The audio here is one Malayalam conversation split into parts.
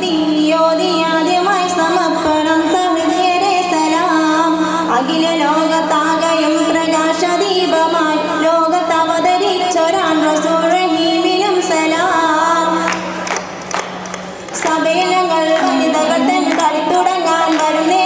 ഒതുങ്ങിയോതിയാദ്യമായി സമർപ്പണം സഹൃദയരെ സലാം. അഖില ലോകത്താകയും പ്രകാശദീപമായി ലോകത്തവതരിച്ചൊരാൻ റസൂൾ റഹീമിനും സലാം സഭയിലങ്ങൾ വനിതകൾ തൻ കളി തുടങ്ങാൻ വരുന്നേ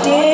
Yeah.